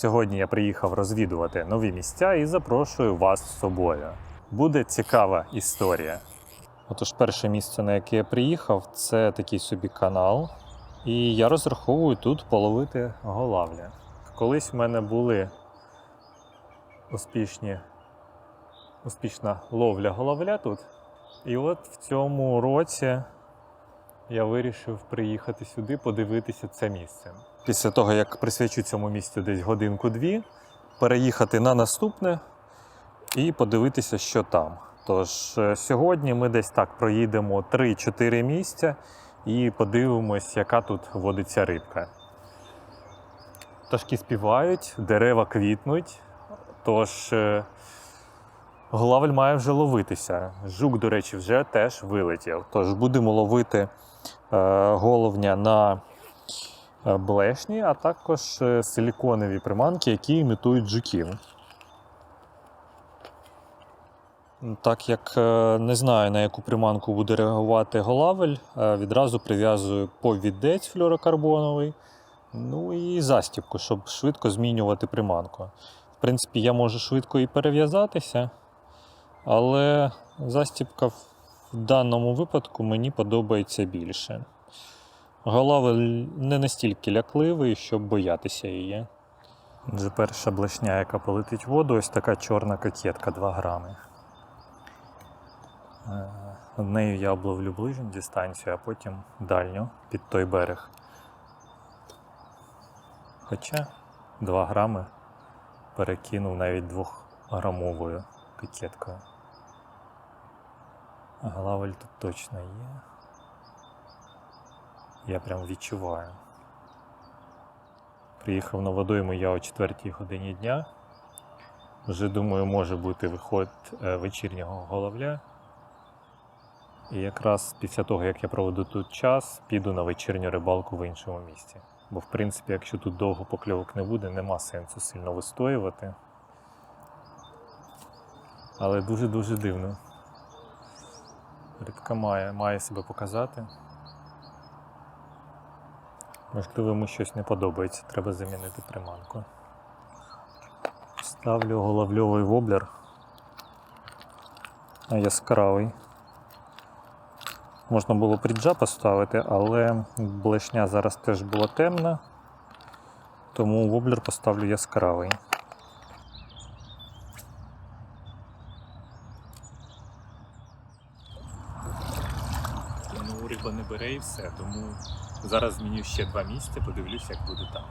Сьогодні я приїхав розвідувати нові місця і запрошую вас з собою. Буде цікава історія. Отож, перше місце, на яке я приїхав, це такий собі канал. І я розраховую тут половити голавля. Колись в мене були успішні, успішна ловля головля тут. І от в цьому році я вирішив приїхати сюди, подивитися це місце. Після того, як присвячу цьому місцю десь годинку-дві, переїхати на наступне і подивитися, що там. Тож е, сьогодні ми десь так проїдемо 3-4 місця і подивимось, яка тут водиться рибка. Пташки співають, дерева квітнуть, тож е, Главель має вже ловитися. Жук, до речі, вже теж вилетів. Тож будемо ловити е, головня на е, блешні, а також е, силіконові приманки, які імітують жуків. Так як не знаю, на яку приманку буде реагувати голавель, відразу прив'язую повідець флюорокарбоновий, ну і застібку, щоб швидко змінювати приманку. В принципі, я можу швидко і перев'язатися, але застібка в даному випадку мені подобається більше. Голавель не настільки лякливий, щоб боятися її. Отже, перша блешня, яка полетить в воду, ось така чорна кокетка 2 грами. Е, Нею я обловлю ближню дистанцію, а потім дальню під той берег. Хоча 2 грами перекинув навіть 2-грамовою кокеткою. Главель тут точно є. Я прям відчуваю. Приїхав на водойму я о 4 годині дня. Вже думаю, може бути виход е, вечірнього головля. І якраз після того, як я проведу тут час, піду на вечірню рибалку в іншому місці. Бо, в принципі, якщо тут довго покльовок не буде, нема сенсу сильно вистоювати. Але дуже-дуже дивно. Рибка має, має себе показати. Можливо, йому щось не подобається, треба замінити приманку. Ставлю головльовий воблер. Яскравий. Можна було пріджа поставити, але блешня зараз теж була темна, тому воблер поставлю яскравий. Ну, риба не бере і все, тому зараз зміню ще два місця, подивлюся, як буде там.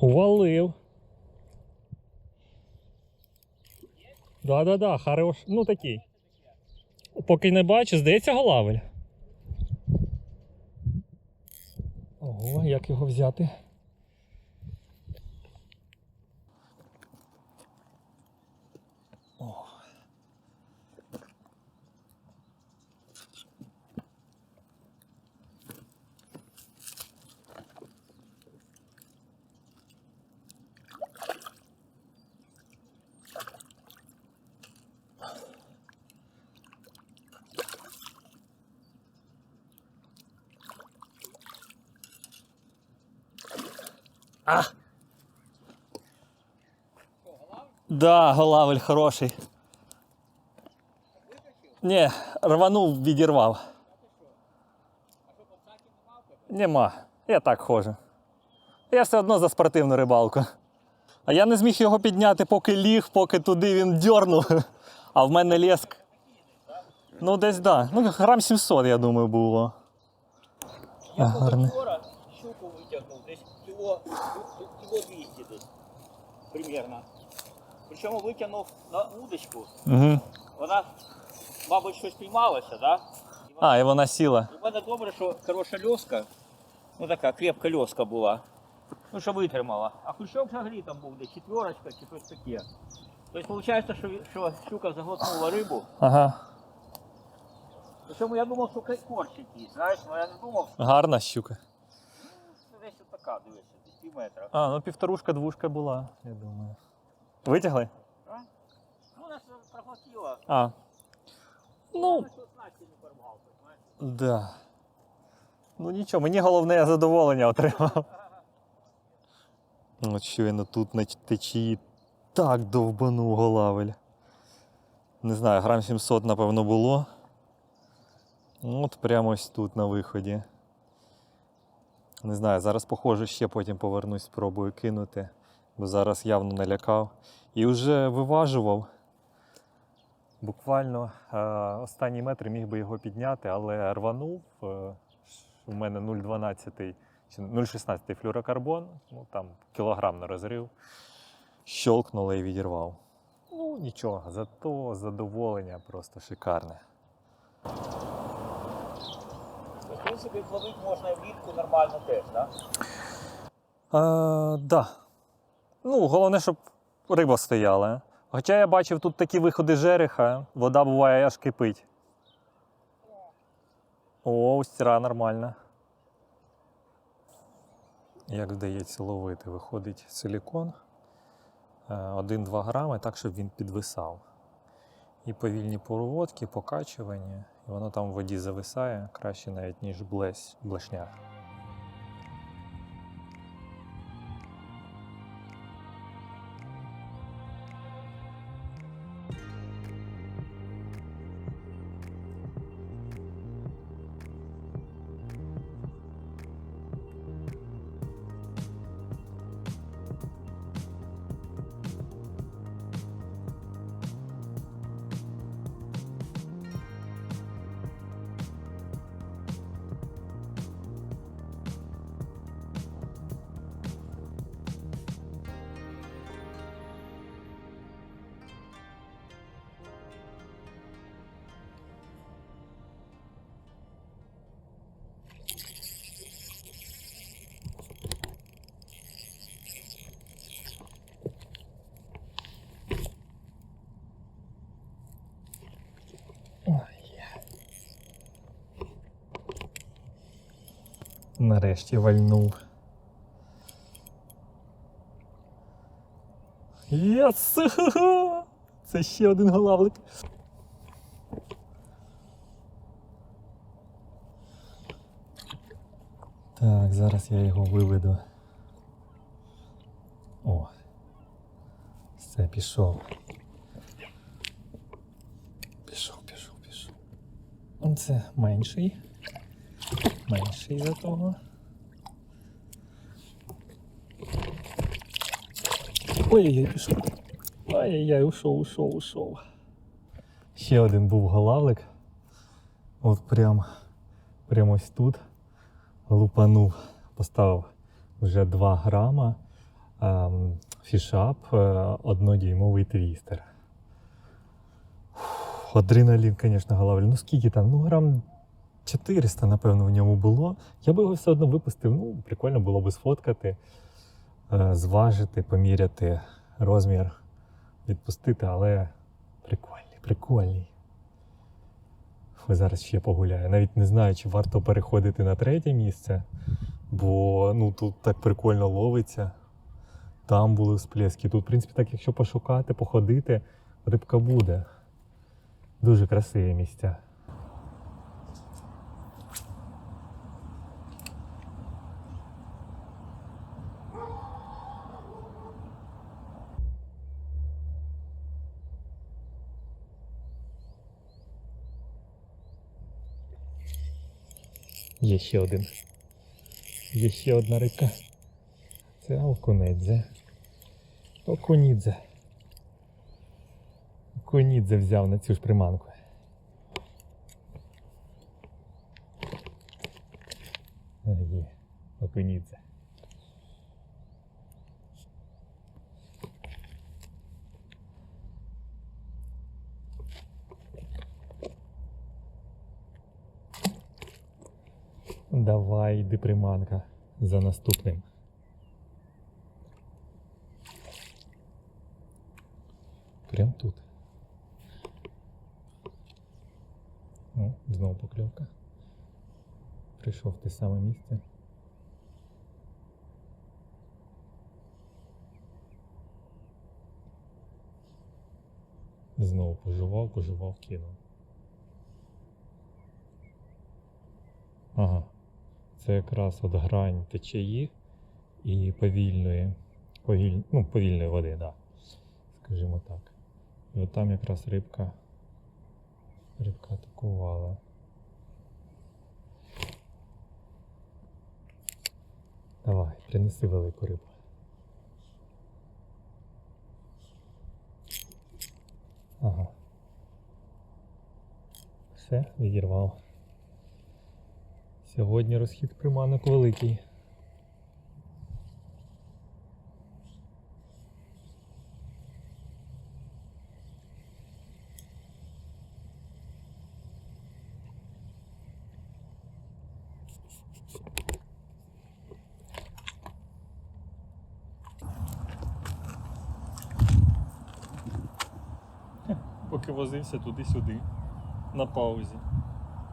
Увалив. Да-да-да, хорош. Ну такий. Поки не бачу, здається, голавель. Ого, як його взяти? А! Да, голавель хороший. Ні, рванув, відірвав. Нема. Я так ходжу. Я все одно за спортивну рибалку. А я не зміг його підняти, поки ліг, поки туди він дьорнув. А в мене леск. Ну, десь да. Ну, грам 700, я думаю, було. Гарний. вчора щуку витягнув, десь кіло, кіло 200 десь, примерно. Причому витягнув на удочку, Угу. вона, мабуть, щось піймалася, да? А, і вона сіла. У мене добре, що хороша льоска, ну така крепка льоска була, ну що витримала. А кульшок взагалі там був десь четверочка чи щось таке. Тобто виходить, що, що щука заглотнула рибу. Ага. Причому я думав, що кай- корч якийсь, знаєш, ну я не думав, що Гарна щука. Десь дивися, десь пів метра. А, ну півторушка, двушка була, я думаю. Витягли? А? Ну, нас проглотила. А. Ну, да. Ну нічого, мені головне я задоволення отримав. От щойно тут на течії так довбанув голавель. Не знаю, грам 700, напевно, було. Ну, От прямо ось тут на виході. Не знаю, зараз, похоже, ще потім повернусь, спробую кинути, бо зараз явно налякав. І вже виважував. Буквально е, останній метр міг би його підняти, але рванув. Е, у мене 0,12 чи 0,16 флюрокарбон, ну там кілограм на розрив. Щолкнуло і відірвав. Ну нічого, зато задоволення просто шикарне. Принципі, ловити можна і влітку нормально теж, так? Е, да. Ну, головне, щоб риба стояла. Хоча я бачив тут такі виходи жереха, вода буває аж кипить. О, устра нормальна. Як вдається ловити, виходить силікон е, 1-2 грами, так, щоб він підвисав. І повільні проводки, покачування, воно там в воді зависає краще навіть, ніж блесь, блешня. Нарешті вальнув. Єс! Це ще один голавлик. Так, зараз я його виведу. О. Все, пішов. Пішов, пішов, пішов. Це менший. Менший за того. Ой-ой-ой, пішов. Ай-яй-яй, ушов, ушов, ушов. Ще один був голавлик. От прям, прямо ось тут лупанув, поставив вже 2 грама ем, фішап, е, однодюймовий твістер. Фух, Адреналін, звісно, голавль. Ну скільки там? Ну, грам 400, напевно, в ньому було. Я би його все одно випустив. Ну, прикольно було би сфоткати, е, зважити, поміряти розмір, відпустити, але прикольний, прикольний. Фу, Зараз ще погуляю. Навіть не знаю, чи варто переходити на третє місце, бо ну, тут так прикольно ловиться. Там були всплески. Тут, в принципі, так, якщо пошукати, походити, рибка буде. Дуже красиві місця. Є ще один. Є ще одна рибка. Це окунедзе. Окунідзе. Окунідзе взяв на цю ж приманку. А, Є, окунідзе. Давай, приманка за наступним. прям тут. О, знову покльовка. Прийшов в те саме місце. Знову пожував, пожував, кинув. Ага. Це якраз от грань течії і повільної, повіль, ну, повільної води. Да. Скажімо так. І от там якраз рибка, рибка атакувала. Давай, принеси велику рибу. Ага. Все, відірвав. Сьогодні розхід приманок великий. Поки возився туди-сюди, на паузі.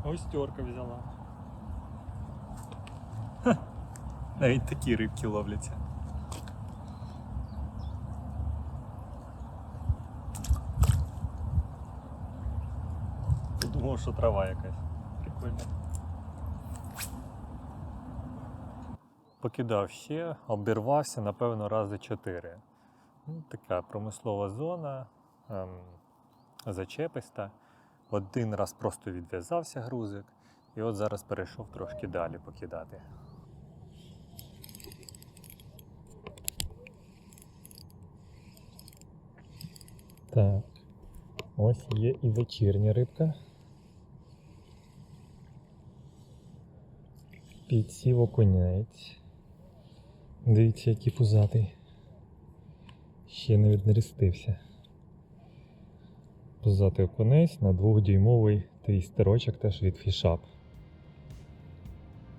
Ось терка взяла. Навіть такі рибки ловляться. Думав, що трава якась. Прикольно. Покидав ще, обірвався, напевно, рази чотири. Ну, така промислова зона, ем, зачеписта. Один раз просто відв'язався грузик, і от зараз перейшов трошки далі покидати. Так, ось є і вечірня рибка. Підсів окунець. Дивіться, який пузатий. Ще не віднерестився. Пузатий окунець на двохдюймовий твістерочок теж від фішап.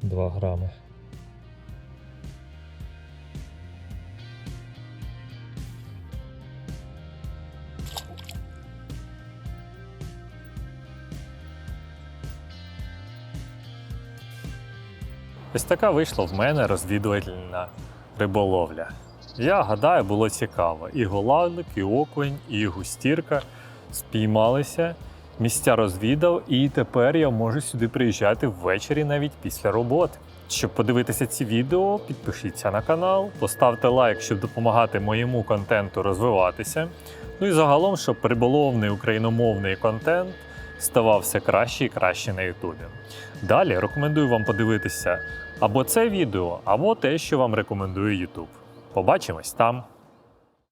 2 грами. Ось така вийшла в мене розвідувальна риболовля. Я гадаю, було цікаво. І голавлик, і окунь, і густірка спіймалися, місця розвідав, і тепер я можу сюди приїжджати ввечері навіть після роботи. Щоб подивитися ці відео, підпишіться на канал, поставте лайк, щоб допомагати моєму контенту розвиватися. Ну і загалом, щоб риболовний україномовний контент ставав все краще і краще на Ютубі. Далі рекомендую вам подивитися або це відео, або те, що вам рекомендує Ютуб. Побачимось там.